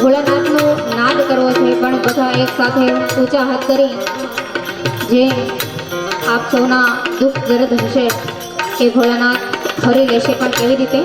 ભોળાનાથનો નાદ કરવો છે, પણ બધા એક સાથે ઊંચા હાથ કરી જે આપ સૌના દુઃખ દર્દ હશે એ ભોળાનાથ ફરી લેશે. પણ કેવી રીતે?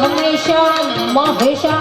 धनेशा महेशा